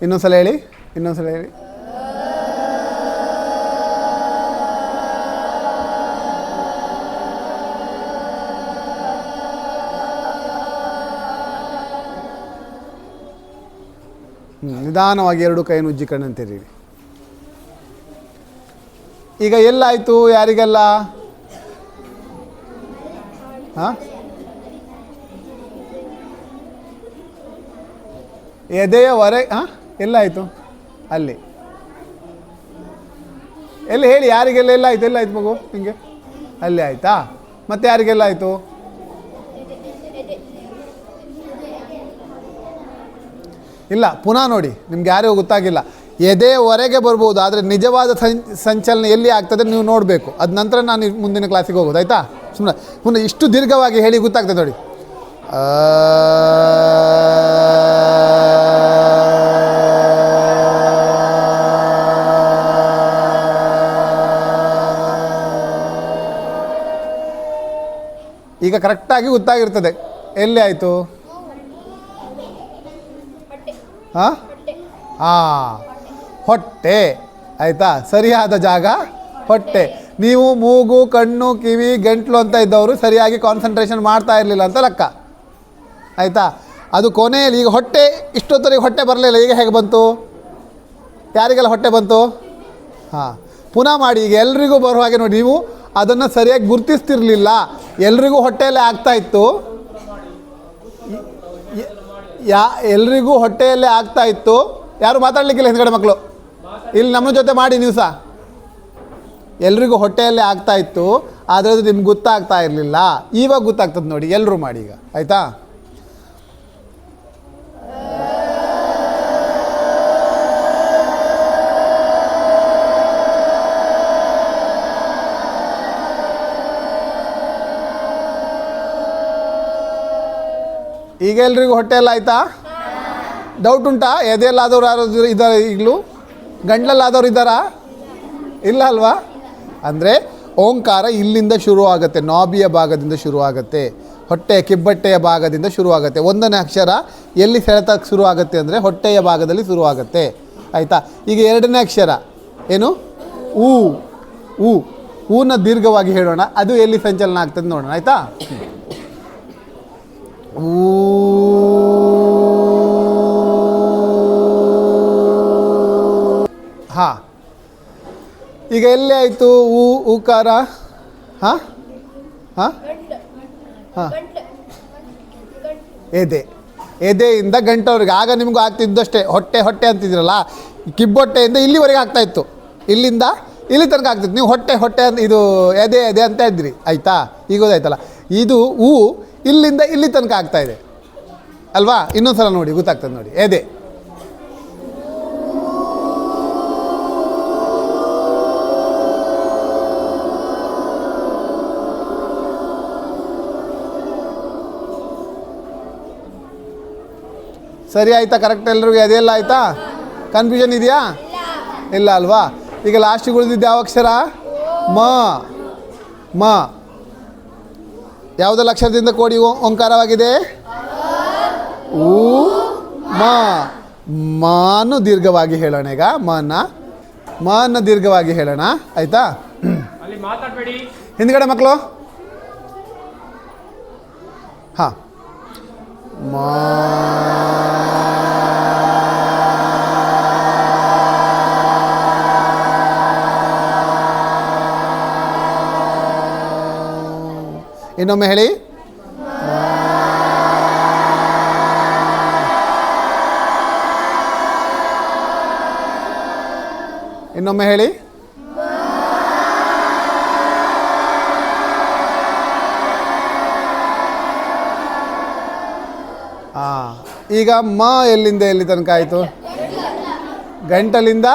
ಇನ್ನೊಂದ್ಸಲ ಹೇಳಿ ಇನ್ನೊಂದ್ಸಲ ಹೇಳಿ. ನಿಧಾನವಾಗಿ ಎರಡು ಕೈಯನ್ನು ಉಜ್ಜಿ ಕಣ್ಣಂತೀರಿ ಈಗ ಎಲ್ಲಾಯಿತು ಯಾರಿಗೆಲ್ಲ? ಹಾಂ? ಎದೆಯ ಹೊರೆ, ಹಾಂ? ಎಲ್ಲಾಯಿತು? ಅಲ್ಲಿ. ಎಲ್ಲಿ ಹೇಳಿ, ಯಾರಿಗೆಲ್ಲ ಎಲ್ಲ ಆಯ್ತು ಎಲ್ಲ ಆಯ್ತು ಮಗು ನಿಮಗೆ ಅಲ್ಲಿ ಆಯ್ತಾ? ಮತ್ತೆ ಯಾರಿಗೆಲ್ಲ ಆಯಿತು? ಇಲ್ಲ, ಪುನಃ ನೋಡಿ, ನಿಮ್ಗೆ ಯಾರಿಗೂ ಗೊತ್ತಾಗಿಲ್ಲ. ಎದೆವರೆಗೆ ಬರ್ಬೋದು ಆದರೆ ನಿಜವಾದ ಸಂಚಲನ ಎಲ್ಲಿ ಆಗ್ತದೆ ನೀವು ನೋಡಬೇಕು. ಅದ ನಂತರ ನಾನು ಮುಂದಿನ ಕ್ಲಾಸಿಗೆ ಹೋಗೋದು ಆಯಿತಾ? ಸುಮ್ಮನೆ ಸುಮ್ಮನೆ ಇಷ್ಟು ದೀರ್ಘವಾಗಿ ಹೇಳಿ ಗೊತ್ತಾಗ್ತದೆ ನೋಡಿ. ಈಗ ಕರೆಕ್ಟಾಗಿ ಗೊತ್ತಾಗಿರ್ತದೆ. ಎಲ್ಲಿ ಆಯಿತು? ಹಾಂ ಹಾಂ ಹೊಟ್ಟೆ, ಆಯಿತಾ? ಸರಿಯಾದ ಜಾಗ, ಹೊಟ್ಟೆ. ನೀವು ಮೂಗು, ಕಣ್ಣು, ಕಿವಿ, ಗಂಟ್ಲು ಅಂತ ಇದ್ದವರು ಸರಿಯಾಗಿ ಕಾನ್ಸಂಟ್ರೇಷನ್ ಮಾಡ್ತಾ ಇರಲಿಲ್ಲ ಅಂತ ಲೆಕ್ಕ. ಆಯಿತಾ? ಅದು ಕೊನೆಯಲ್ಲಿ ಈಗ ಹೊಟ್ಟೆ ಇಷ್ಟೊತ್ತರಿಗೆ ಹೊಟ್ಟೆ ಬರಲಿಲ್ಲ ಈಗ ಹೇಗೆ ಬಂತು? ಯಾರಿಗೆಲ್ಲ ಹೊಟ್ಟೆ ಬಂತು? ಹಾಂ. ಪುನಃ ಮಾಡಿ, ಈಗ ಎಲ್ರಿಗೂ ಬರುವ ಹಾಗೆ ನೋಡಿ, ನೀವು ಅದನ್ನು ಸರಿಯಾಗಿ ಗುರುತಿಸ್ತಿರ್ಲಿಲ್ಲ. ಎಲ್ರಿಗೂ ಹೊಟ್ಟೆಯಲ್ಲೇ ಆಗ್ತಾ ಇತ್ತು. ಯಾ, ಎಲ್ರಿಗೂ ಹೊಟ್ಟೆಯಲ್ಲೇ ಆಗ್ತಾ ಇತ್ತು. ಯಾರು ಮಾತಾಡಲಿಕ್ಕಿಲ್ಲ ಹಿಂದ್ಗಡೆ ಮಕ್ಕಳು? ಇಲ್ಲಿ ನಮ್ಮ ಜೊತೆ ಮಾಡಿ ನೀವು ಸಹ ಎಲ್ರಿಗೂ ಹೊಟ್ಟೆಯಲ್ಲೇ ಆಗ್ತಾ ಇತ್ತು ಆದರೆ ಅದು ನಿಮ್ಗೆ ಗೊತ್ತಾಗ್ತಾ ಇರಲಿಲ್ಲ. ಇವಾಗ ಗೊತ್ತಾಗ್ತದೆ ನೋಡಿ ಎಲ್ಲರೂ ಮಾಡಿ ಈಗ. ಆಯಿತಾ? ಈಗ ಎಲ್ರಿಗೂ ಹೊಟ್ಟೆ ಎಲ್ಲ ಆಯ್ತಾ ಡೌಟ್ ಉಂಟಾ? ಎದೆಯಲ್ಲಾದವ್ರು ಯಾರಾದ್ರು ಇದ್ದಾರೆ ಈಗಲೂ? ಗಂಟ್ಲಲ್ಲಾದವ್ರು ಇದ್ದಾರಾ? ಇಲ್ಲ ಅಲ್ವಾ? ಅಂದರೆ ಓಂಕಾರ ಇಲ್ಲಿಂದ ಶುರು ಆಗುತ್ತೆ ನಾಭಿಯ ಭಾಗದಿಂದ ಶುರು ಆಗುತ್ತೆ ಹೊಟ್ಟೆ ಕಿಬ್ಬಟ್ಟೆಯ ಭಾಗದಿಂದ ಶುರು ಆಗುತ್ತೆ ಒಂದನೇ ಅಕ್ಷರ ಎಲ್ಲಿ ಸೆಳೆತಕ್ಕೆ ಶುರು ಆಗುತ್ತೆ ಅಂದರೆ ಹೊಟ್ಟೆಯ ಭಾಗದಲ್ಲಿ ಶುರು ಆಗುತ್ತೆ ಆಯಿತಾ? ಈಗ ಎರಡನೇ ಅಕ್ಷರ, ಏನು? ಊ ಊ. ಊನ ದೀರ್ಘವಾಗಿ ಹೇಳೋಣ, ಅದು ಎಲ್ಲಿ ಸಂಚಲನ ಆಗ್ತದೆ ನೋಡೋಣ, ಆಯಿತಾ? ಹಾ ಈಗ ಎಲ್ಲಿ ಆಯಿತು ಊ ಊಕಾರ ಹಾಂ? ಹಾಂ? ಹಾಂ. ಎದೆ. ಎದೆಯಿಂದ ಗಂಟವ್ರಿಗೆ. ಆಗ ನಿಮಗೂ ಆಗ್ತಿದ್ದಷ್ಟೇ ಹೊಟ್ಟೆ ಹೊಟ್ಟೆ ಅಂತಿದ್ರಲ್ಲ? ಕಿಬ್ಬೊಟ್ಟೆಯಿಂದ ಇಲ್ಲಿವರೆಗೆ ಆಗ್ತಾ ಇತ್ತು. ಇಲ್ಲಿಂದ ಇಲ್ಲಿ ತನಕ ಆಗ್ತಿತ್ತು. ನೀವು ಹೊಟ್ಟೆ ಹೊಟ್ಟೆ ಅಂತ ಇದು ಎದೆ ಎದೆ ಅಂತ ಇದ್ರಿ ಆಯಿತಾ? ಈಗ ಗೊತ್ತಾಯ್ತಲ್ಲ. ಇದು ಹೂ ಇಲ್ಲಿಂದ ಇಲ್ಲಿ ತನಕ ಆಗ್ತಾ ಇದೆ. ಅಲ್ವಾ? ಇನ್ನೊಂದು ಸಲ ನೋಡಿ. ಗೊತ್ತಾಗ್ತದೆ ನೋಡಿ. ಎದೆ. ಸರಿ ಆಯ್ತಾ ಕರೆಕ್ಟ್ ಎಲ್ರಿಗೂ ಅದೆಲ್ಲ ಆಯ್ತಾ? ಕನ್ಫ್ಯೂಷನ್ ಇದೆಯಾ? ಇಲ್ಲ ಅಲ್ವಾ? ಈಗ ಲಾಸ್ಟಿಗೆ ಉಳಿದಿದ್ದು ಯಾವ ಅಕ್ಷರ? ಮ. ಮ. ಯಾವುದೆಲ್ಲ ಅಕ್ಷರದಿಂದ ಕೋಡಿ ಓಂಕಾರವಾಗಿದೆ? ಊ ಮ. ಮಾನು ದೀರ್ಘವಾಗಿ ಹೇಳೋಣ ಈಗ. ಮನ ಮನ ದೀರ್ಘವಾಗಿ ಹೇಳೋಣ. ಆಯ್ತಾ? ಹಿಂದ್ಗಡೆ ಮಕ್ಕಳು. ಹಾಂ. ಮಾ ಇನ್ನೊಮ್ಮೆ ಹೇಳಿ ಇನ್ನೊಮ್ಮೆ ಹೇಳಿ ಹಾಂ ಈಗ ಮ ಎಲ್ಲಿಂದ ಎಲ್ಲಿ ತನಕ ಆಯಿತು? ಗಂಟಲಿಂದ?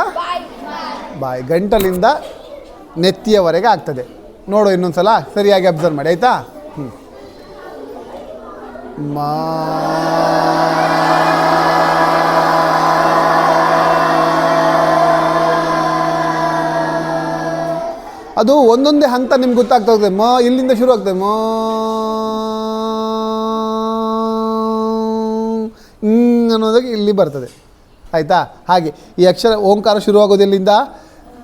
ಬಾಯಿ. ಗಂಟಲಿಂದ ನೆತ್ತಿಯವರೆಗೆ ಆಗ್ತದೆ. ನೋಡು ಇನ್ನೊಂದು ಸಲ ಸರಿಯಾಗಿ ಅಬ್ಸರ್ವ್ ಮಾಡಿ, ಆಯಿತಾ? ಹ್ಞೂ ಮಾ. ಅದು ಒಂದೊಂದೇ ಹಂತ ನಿಮ್ಗೆ ಗೊತ್ತಾಗ್ತಾ ಹೋಗ್ತದೆ. ಮ ಇಲ್ಲಿಂದ ಶುರು ಆಗ್ತದೆ. ಮ. ಅನ್ನೋದಾಗಿ ಇಲ್ಲಿ ಬರ್ತದೆ. ಆಯಿತಾ? ಹಾಗೆ, ಈ ಅಕ್ಷರ ಓಂಕಾರ ಶುರುವಾಗೋದಿಲ್ಲಿಂದ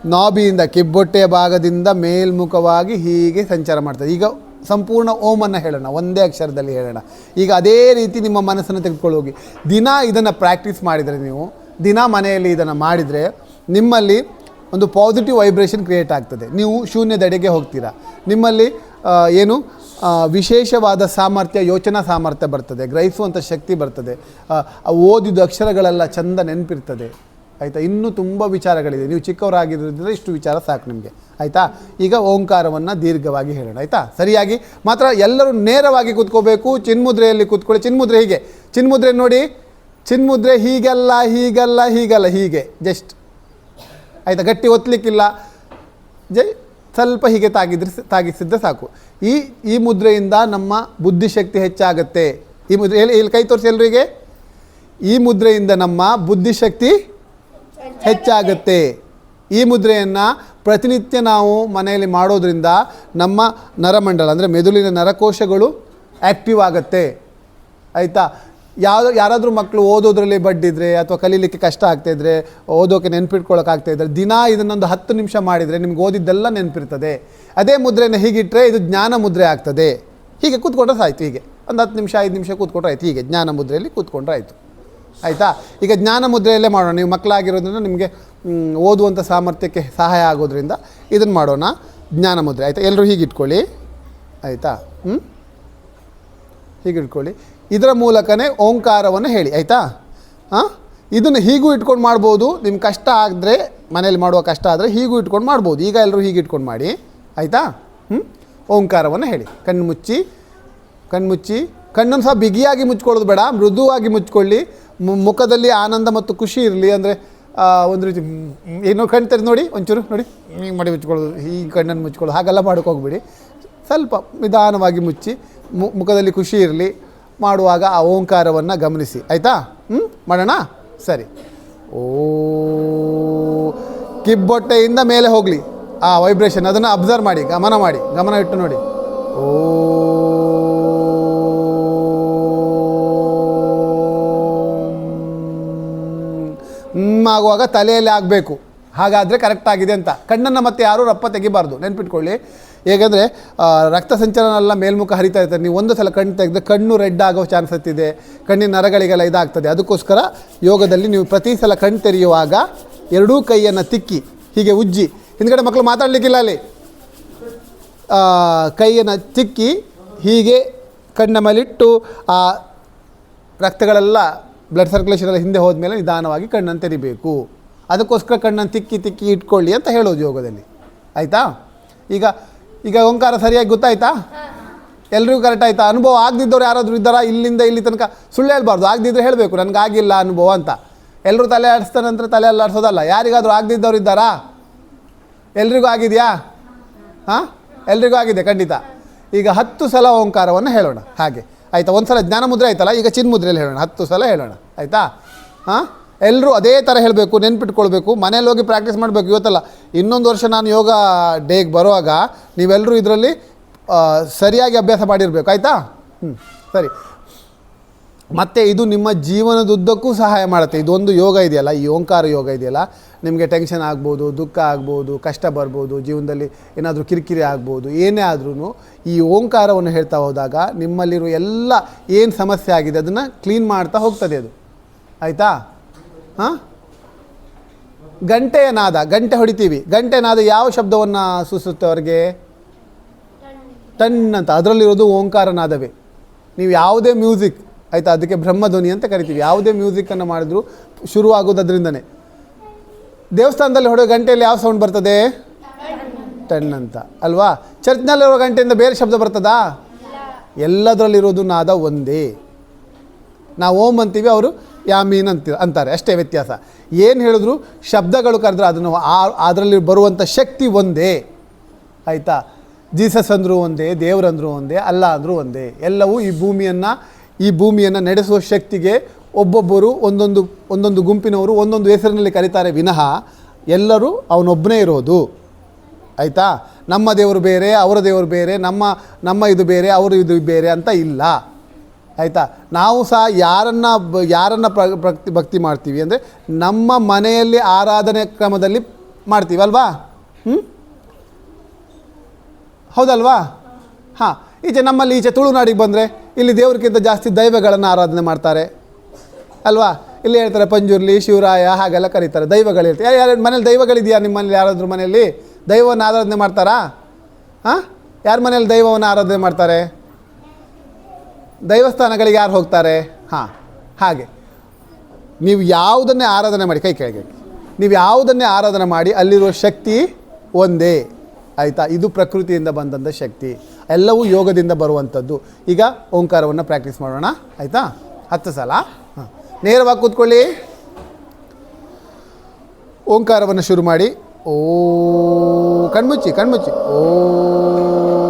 ನಾಭಿಯಿಂದ, ಕಿಬ್ಬೊಟ್ಟೆಯ ಭಾಗದಿಂದ ಮೇಲ್ಮುಖವಾಗಿ ಹೀಗೆ ಸಂಚಾರ ಮಾಡ್ತದೆ. ಈಗ ಸಂಪೂರ್ಣ ಓಮನ್ನು ಹೇಳೋಣ, ಒಂದೇ ಅಕ್ಷರದಲ್ಲಿ ಹೇಳೋಣ. ಈಗ ಅದೇ ರೀತಿ ನಿಮ್ಮ ಮನಸ್ಸನ್ನು ತೆಗೆದುಕೊಂಡು ಹೋಗಿ. ದಿನ ಇದನ್ನು ಪ್ರಾಕ್ಟೀಸ್ ಮಾಡಿದರೆ ನೀವು, ದಿನ ಮನೆಯಲ್ಲಿ ಇದನ್ನು ಮಾಡಿದರೆ ನಿಮ್ಮಲ್ಲಿ ಒಂದು ಪಾಸಿಟಿವ್ ವೈಬ್ರೇಷನ್ ಕ್ರಿಯೇಟ್ ಆಗ್ತದೆ. ನೀವು ಶೂನ್ಯದೆಡೆಗೆ ಹೋಗ್ತೀರಾ. ನಿಮ್ಮಲ್ಲಿ ಏನು? ವಿಶೇಷವಾದ ಸಾಮರ್ಥ್ಯ, ಯೋಚನಾ ಸಾಮರ್ಥ್ಯ ಬರ್ತದೆ ಗ್ರಹಿಸುವಂಥ ಶಕ್ತಿ ಬರ್ತದೆ. ಓದಿದ ಅಕ್ಷರಗಳೆಲ್ಲ ಚಂದ ನೆನಪಿರ್ತದೆ. ಆಯಿತಾ? ಇನ್ನೂ ತುಂಬ ವಿಚಾರಗಳಿದೆ. ನೀವು ಚಿಕ್ಕವರಾಗಿರೋದ್ರಿಂದ ಇಷ್ಟು ವಿಚಾರ ಸಾಕು ನಿಮಗೆ. ಆಯಿತಾ? ಈಗ ಓಂಕಾರವನ್ನು ದೀರ್ಘವಾಗಿ ಹೇಳೋಣ. ಆಯಿತಾ? ಸರಿಯಾಗಿ? ಮಾತ್ರ ಎಲ್ಲರೂ ನೇರವಾಗಿ ಕೂತ್ಕೋಬೇಕು. ಚಿನ್ಮುದ್ರೆಯಲ್ಲಿ ಕೂತ್ಕೊಳ್ಳಿ. ಚಿನ್ಮುದ್ರೆ ಹೀಗೆ. ಚಿನ್ಮುದ್ರೆ ನೋಡಿ. ಚಿನ್ಮುದ್ರೆ ಹೀಗಲ್ಲ ಹೀಗಲ್ಲ ಹೀಗಲ್ಲ, ಹೀಗೆ. ಜಸ್ಟ್. ಆಯಿತಾ? ಗಟ್ಟಿ ಒತ್ತಲಿಕ್ಕಿಲ್ಲ ಜೈ ಸ್ವಲ್ಪ ಹೀಗೆ ತಾಗಿದ್ರೆ ತಾಗಿಸಿದ್ರೆ ಸಾಕು. ಈ ಈ ಮುದ್ರೆಯಿಂದ ನಮ್ಮ ಬುದ್ಧಿಶಕ್ತಿ ಹೆಚ್ಚಾಗುತ್ತೆ. ಈ ಮುದ್ರೆ ಎಲ್ಲಿ ಇಲ್ಲಿ ಕೈ ತೋರಿಸಿ ಎಲ್ರಿಗೆ. ಈ ಮುದ್ರೆಯಿಂದ ನಮ್ಮ ಬುದ್ಧಿಶಕ್ತಿ ಹೆಚ್ಚಾಗತ್ತೆ. ಈ ಮುದ್ರೆಯನ್ನು ಪ್ರತಿನಿತ್ಯ ನಾವು ಮನೆಯಲ್ಲಿ ಮಾಡೋದ್ರಿಂದ ನಮ್ಮ ನರಮಂಡಲ, ಅಂದರೆ ಮೆದುಳಿನ ನರಕೋಶಗಳು ಆ್ಯಕ್ಟಿವ್ ಆಗುತ್ತೆ. ಆಯಿತಾ? ಯಾವ ಯಾರಾದರೂ ಮಕ್ಕಳು ಓದೋದ್ರಲ್ಲಿ ಬಡ್ಡಿದ್ರೆ ಅಥವಾ ಕಲೀಲಿಕ್ಕೆ ಕಷ್ಟ ಆಗ್ತಾಯಿದ್ರೆ ಓದೋಕೆ ನೆನ್ಪಿಟ್ಕೊಳ್ಳೋಕೆ ಇದ್ರೆ ದಿನ ಇದನ್ನೊಂದು ಹತ್ತು ನಿಮಿಷ ಮಾಡಿದರೆ ನಿಮ್ಗೆ ಓದಿದ್ದೆಲ್ಲ ನೆನಪಿರ್ತದೆ. ಅದೇ ಮುದ್ರೆನ ಹೀಗಿಟ್ಟರೆ ಇದು ಜ್ಞಾನ ಮುದ್ರೆ ಆಗ್ತದೆ. ಹೀಗೆ ಕೂತ್ಕೊಂಡ್ರೆ ಸಾಯ್ತು ಹೀಗೆ. ಒಂದು ಹತ್ತು ನಿಮಿಷ, ಐದು ನಿಮಿಷ ಕೂತ್ಕೊಂಡ್ರೆ ಆಯ್ತು. ಹೀಗೆ ಜ್ಞಾನ ಮುದ್ರೆಯಲ್ಲಿ ಕೂತ್ಕೊಂಡ್ರೆ ಆಯಿತು. ಆಯಿತಾ? ಈಗ ಜ್ಞಾನ ಮುದ್ರೆಯಲ್ಲೇ ಮಾಡೋಣ. ನೀವು ಮಕ್ಕಳಾಗಿರೋದ್ರಿಂದ ನಿಮಗೆ ಓದುವಂಥ ಸಾಮರ್ಥ್ಯಕ್ಕೆ ಸಹಾಯ ಆಗೋದ್ರಿಂದ ಇದನ್ನು ಮಾಡೋಣ. ಜ್ಞಾನ ಮುದ್ರೆ. ಆಯಿತಾ? ಎಲ್ಲರೂ ಹೀಗೆ ಇಟ್ಕೊಳ್ಳಿ ಆಯಿತಾ? ಹ್ಞೂ ಹೀಗೆ ಇಟ್ಕೊಳ್ಳಿ ಇದರ ಮೂಲಕನೇ ಓಂಕಾರವನ್ನು ಹೇಳಿ, ಆಯಿತಾ? ಹಾಂ? ಇದನ್ನು ಹೀಗೂ ಇಟ್ಕೊಂಡು ಮಾಡ್ಬೋದು. ನಿಮ್ಮ ಕಷ್ಟ ಆದರೆ, ಮನೇಲಿ ಮಾಡುವ ಕಷ್ಟ ಆದರೆ ಹೀಗೂ ಇಟ್ಕೊಂಡು ಮಾಡ್ಬೋದು. ಈಗ ಎಲ್ಲರೂ ಹೀಗೆ ಇಟ್ಕೊಂಡು ಮಾಡಿ, ಆಯಿತಾ? ಹ್ಞೂ ಓಂಕಾರವನ್ನು ಹೇಳಿ. ಕಣ್ಣು ಮುಚ್ಚಿ ಕಣ್ಣು ಮುಚ್ಚಿ. ಕಣ್ಣನ್ನು ಸಹ ಬಿಗಿಯಾಗಿ ಮುಚ್ಕೊಳ್ಳೋದು ಬೇಡ, ಮೃದುವಾಗಿ ಮುಚ್ಕೊಳ್ಳಿ. ಮುಖದಲ್ಲಿ ಆನಂದ ಮತ್ತು ಖುಷಿ ಇರಲಿ ಅಂದರೆ ಒಂದು ರೀತಿ ಏನೋ ಕಣ್ಣು ತೆರೆದು ನೋಡಿ, ಒಂಚೂರು ನೋಡಿ. ಹೀಗೆ ಮಾಡಿ ಮುಚ್ಕೊಳ್ಳೋದು, ಹೀಗೆ ಕಣ್ಣನ್ನು ಮುಚ್ಕೊಳ್ಳೋದು, ಹಾಗೆಲ್ಲ ಮಾಡೋಕೆ ಹೋಗ್ಬೇಡಿ ಸ್ವಲ್ಪ ನಿಧಾನವಾಗಿ ಮುಚ್ಚಿ ಮುಖದಲ್ಲಿ ಖುಷಿ ಇರಲಿ. ಮಾಡುವಾಗ ಆ ಓಂಕಾರವನ್ನು ಗಮನಿಸಿ. ಆಯಿತಾ? ಹ್ಞೂ ಮಾಡೋಣ? ಸರಿ. ಓ, ಕಿಬ್ಬೊಟ್ಟೆಯಿಂದ ಮೇಲೆ ಹೋಗಲಿ. ಆ ವೈಬ್ರೇಷನ್ ಅದನ್ನು ಅಬ್ಸರ್ವ್ ಮಾಡಿ, ಗಮನ ಮಾಡಿ, ಗಮನ ಇಟ್ಟು ನೋಡಿ. ಓ ಆಗುವಾಗ ತಲೆಯಲ್ಲಿ ಆಗಬೇಕು. ಹಾಗಾದರೆ ಕರೆಕ್ಟ್ ಆಗಿದೆ ಅಂತ. ಕಣ್ಣನ್ನು ಮತ್ತೆ ಯಾರೂ ರಪ್ಪ ತೆಗಿಬಾರ್ದು. ನೆನ್ಪಿಟ್ಕೊಳ್ಳಿ. ಹೇಗೆಂದರೆ ರಕ್ತ ಸಂಚಲನ ಮೇಲ್ಮುಖ ಹರಿತಾ ಇರ್ತದೆ. ನೀವು ಒಂದು ಸಲ ಕಣ್ಣು ತೆಗೆದು ಕಣ್ಣು ರೆಡ್ ಆಗೋ ಚಾನ್ಸ್ ಇದೆ ಕಣ್ಣಿನ ನರಗಳಿಗೆಲ್ಲ ಇದಾಗ್ತದೆ. ಅದಕ್ಕೋಸ್ಕರ ಯೋಗದಲ್ಲಿ ನೀವು ಪ್ರತಿ ಸಲ ಕಣ್ಣು ತೆರೆಯುವಾಗ ಎರಡೂ ಕೈಯನ್ನು ತಿಕ್ಕಿ, ಹೀಗೆ ಉಜ್ಜಿ. ಹಿಂದ್ಗಡೆ ಮಕ್ಕಳು ಮಾತಾಡಲಿಕ್ಕಿಲ್ಲ ಅಲ್ಲಿ. ಕೈಯನ್ನು ತಿಕ್ಕಿ, ಹೀಗೆ ಕಣ್ಣ ಮೇಲಿಟ್ಟು, ಆ, ರಕ್ತಗಳೆಲ್ಲ ಬ್ಲಡ್ ಸರ್ಕ್ಯುಲೇಷನ್ ಎಲ್ಲ ಹಿಂದೆ ಹೋದ್ಮೇಲೆ ನಿಧಾನವಾಗಿ ಕಣ್ಣನ್ನು ತೆರಿಬೇಕು. ಅದಕ್ಕೋಸ್ಕರ ಕಣ್ಣನ್ನು ತಿಕ್ಕಿ ತಿಕ್ಕಿ ಇಟ್ಕೊಳ್ಳಿ ಅಂತ ಹೇಳೋದು ಯೋಗದಲ್ಲಿ. ಆಯಿತಾ? ಈಗ ಈಗ ಓಂಕಾರ ಸರಿಯಾಗಿ ಗೊತ್ತಾಯ್ತಾ? ಎಲ್ರಿಗೂ ಕರೆಕ್ಟ್ ಆಯ್ತಾ? ಅನುಭವ ಆಗದಿದ್ದವ್ರು ಯಾರಾದರೂ ಇದ್ದಾರಾ? ಇಲ್ಲಿಂದ ಇಲ್ಲಿ ತನಕ ಸುಳ್ಳು ಹೇಳ್ಬಾರ್ದು. ಆಗದಿದ್ರೆ ಹೇಳಬೇಕು. ನನಗಾಗಿಲ್ಲ ಅನುಭವ ಅಂತ. ಎಲ್ಲರೂ ತಲೆ ಆಡಿಸ್ದ ನಂತರ ತಲೆ ಅಲ್ಲಾಡಿಸೋದಲ್ಲ ಯಾರಿಗಾದರೂ ಆಗದಿದ್ದವ್ರು ಇದ್ದಾರಾ? ಎಲ್ರಿಗೂ ಆಗಿದೆಯಾ? ಹಾಂ? ಎಲ್ರಿಗೂ ಆಗಿದೆ, ಖಂಡಿತ. ಈಗ ಹತ್ತು ಸಲ ಓಂಕಾರವನ್ನು ಹೇಳೋಣ. ಹಾಗೆ. ಆಯಿತಾ? ಒಂದು ಸಲ ಜ್ಞಾನ ಮುದ್ರೆ ಆಯ್ತಲ್ಲ? ಈಗ ಚಿನ್ಮುದ್ರೆಯಲ್ಲಿ ಹೇಳೋಣ. ಹತ್ತು ಸಲ ಹೇಳೋಣ. ಆಯಿತಾ? ಹಾಂ? ಎಲ್ಲರೂ ಅದೇ ಥರ ಹೇಳಬೇಕು, ನೆನ್ಪಿಟ್ಕೊಳ್ಬೇಕು ಮನೇಲಿ ಹೋಗಿ ಪ್ರಾಕ್ಟೀಸ್ ಮಾಡಬೇಕು. ಇವತ್ತಲ್ಲ, ಇನ್ನೊಂದು ವರ್ಷ ನಾನು ಯೋಗ ಡೇಗೆ ಬರುವಾಗ ನೀವೆಲ್ಲರೂ ಇದರಲ್ಲಿ ಸರಿಯಾಗಿ ಅಭ್ಯಾಸ ಮಾಡಿರಬೇಕು, ಆಯಿತಾ? ಹ್ಞೂ ಸರಿ. ಮತ್ತು ಇದು ನಿಮ್ಮ ಜೀವನದುದ್ದಕ್ಕೂ ಸಹಾಯ ಮಾಡುತ್ತೆ. ಇದೊಂದು ಯೋಗ ಇದೆಯಲ್ಲ, ಈ ಓಂಕಾರ ಯೋಗ ಇದೆಯಲ್ಲ. ನಿಮಗೆ ಟೆನ್ಷನ್ ಆಗ್ಬೋದು, ದುಃಖ ಆಗ್ಬೋದು, ಕಷ್ಟ ಬರ್ಬೋದು, ಜೀವನದಲ್ಲಿ ಏನಾದರೂ ಕಿರಿಕಿರಿ ಆಗ್ಬೋದು, ಏನೇ ಆದ್ರೂ ಈ ಓಂಕಾರವನ್ನು ಹೇಳ್ತಾ ಹೋದಾಗ ನಿಮ್ಮಲ್ಲಿರುವ ಎಲ್ಲ ಏನು ಸಮಸ್ಯೆ ಆಗಿದೆ, ಅದನ್ನು ಕ್ಲೀನ್ ಮಾಡ್ತಾ ಹೋಗ್ತದೆ ಅದು. ಆಯಿತಾ? ಹಾಂ? ಗಂಟೆಯ ನಾದ, ಗಂಟೆ ಹೊಡಿತೀವಿ. ಗಂಟೆ ನಾದ ಯಾವ ಶಬ್ದವನ್ನು ಸೂಸುತ್ತೆ ಅವ್ರಿಗೆ? ಟನ್ ಅಂತ ಅದರಲ್ಲಿರೋದು ಓಂಕಾರ ನಾದವೇ. ನೀವು ಯಾವುದೇ ಮ್ಯೂಸಿಕ್, ಆಯಿತಾ? ಅದಕ್ಕೆ ಬ್ರಹ್ಮಧ್ವನಿ ಅಂತ ಕರಿತೀವಿ. ಯಾವುದೇ ಮ್ಯೂಸಿಕ್ಕನ್ನು ಮಾಡಿದ್ರು ಶುರು ಅದರಿಂದನೇ ದೇವಸ್ಥಾನದಲ್ಲಿ ಹೊಡೆಯೋ ಗಂಟೆಯಲ್ಲಿ ಯಾವ ಸೌಂಡ್ ಬರ್ತದೆ? ಟನ್ ಅಂತ ಅಲ್ವಾ ಚರ್ಚ್ನಲ್ಲಿರೋ ಗಂಟೆಯಿಂದ ಬೇರೆ ಶಬ್ದ ಬರ್ತದಾ? ಎಲ್ಲದರಲ್ಲಿರೋದು ನಾದ ಒಂದೇ. ನಾವು ಓಂ ಅಂತೀವಿ, ಅವರು ಯಾಮೀನ್ ಅಂತ, ಅಂತಾರೆ. ಅಷ್ಟೇ ವ್ಯತ್ಯಾಸ. ಏನು ಹೇಳಿದ್ರು? ಶಬ್ದಗಳು ಕರೆದ್ರೆ ಅದನ್ನು ಆ- ಅದರಲ್ಲಿ ಬರುವಂಥ ಶಕ್ತಿ ಒಂದೇ. ಆಯಿತಾ? ಜೀಸಸ್ ಅಂದರೂ ಒಂದೇ ದೇವರಂದರೂ ಒಂದೇ, ಅಲ್ಲ ಅಂದರೂ ಒಂದೇ. ಎಲ್ಲವೂ ಈ ಭೂಮಿಯನ್ನು ಈ ಭೂಮಿಯನ್ನು ನಡೆಸುವ ಶಕ್ತಿಗೆ ಒಬ್ಬೊಬ್ಬರು ಒಂದೊಂದು ಒಂದೊಂದು ಗುಂಪಿನವರು ಒಂದೊಂದು ಹೆಸರಿನಲ್ಲಿ ಕರೀತಾರೆ. ವಿನಃ ಎಲ್ಲರೂ ಅವನೊಬ್ಬನೇ ಇರೋದು. ಆಯಿತಾ? ನಮ್ಮ ದೇವರು ಬೇರೆ, ಅವರ ದೇವರು ಬೇರೆ, ನಮ್ಮ ನಮ್ಮ ಇದು ಬೇರೆ, ಅವರು ಇದು ಬೇರೆ ಅಂತ ಇಲ್ಲ. ಆಯಿತಾ? ನಾವು ಸಹ ಯಾರನ್ನು ಯಾರನ್ನು ಭಕ್ತಿ ಭಕ್ತಿ ಮಾಡ್ತೀವಿ ಅಂದರೆ ನಮ್ಮ ಮನೆಯಲ್ಲಿ ಆರಾಧನೆ ಕ್ರಮದಲ್ಲಿ ಮಾಡ್ತೀವಿ, ಅಲ್ವಾ? ಹ್ಞೂ ಹೌದಲ್ವಾ? ಹಾಂ, ಈಚೆ ನಮ್ಮಲ್ಲಿ ಈಚೆ ತುಳುನಾಡಿಗೆ ಬಂದರೆ ಇಲ್ಲಿ ದೇವ್ರಿಗಿಂತ ಜಾಸ್ತಿ ದೈವಗಳನ್ನು ಆರಾಧನೆ ಮಾಡ್ತಾರೆ, ಅಲ್ವಾ? ಇಲ್ಲಿ ಹೇಳ್ತಾರೆ ಪಂಜುರ್ಲಿ, ಶಿವರಾಯ ಹಾಗೆಲ್ಲ ಕರೀತಾರೆ, ದೈವಗಳು ಹೇಳ್ತಾರೆ ಯಾರು ಮನೇಲಿ ದೈವಗಳಿದೆಯಾ ನಿಮ್ಮಲ್ಲಿ ಯಾರಾದರೂ ಮನೆಯಲ್ಲಿ ದೈವವನ್ನು ಆರಾಧನೆ ಮಾಡ್ತಾರಾ? ಹಾಂ? ಯಾರ ಮನೇಲಿ ದೈವವನ್ನು ಆರಾಧನೆ ಮಾಡ್ತಾರೆ? ದೈವಸ್ಥಾನಗಳಿಗೆ ಯಾರು ಹೋಗ್ತಾರೆ? ಹಾಂ, ಹಾಗೆ. ನೀವು ಯಾವುದನ್ನೇ ಆರಾಧನೆ ಮಾಡಿ, ಕೈ ಕೆಳಗೆ ನೀವು ಯಾವುದನ್ನೇ ಆರಾಧನೆ ಮಾಡಿ, ಅಲ್ಲಿರುವ ಶಕ್ತಿ ಒಂದೇ. ಆಯಿತಾ? ಇದು ಪ್ರಕೃತಿಯಿಂದ ಬಂದಂಥ ಶಕ್ತಿ. ಎಲ್ಲವೂ ಯೋಗದಿಂದ ಬರುವಂಥದ್ದು ಈಗ ಓಂಕಾರವನ್ನು ಪ್ರಾಕ್ಟೀಸ್ ಮಾಡೋಣ. ಆಯಿತಾ? ಹತ್ತು ಸಲ. ಹಾಂ. ನೇರವಾಗಿ ಕೂತ್ಕೊಳ್ಳಿ. ಓಂಕಾರವನ್ನು ಶುರು ಮಾಡಿ. ಓ, ಕಣ್ಮುಚ್ಚಿ ಕಣ್ಮುಚ್ಚಿ. ಓ.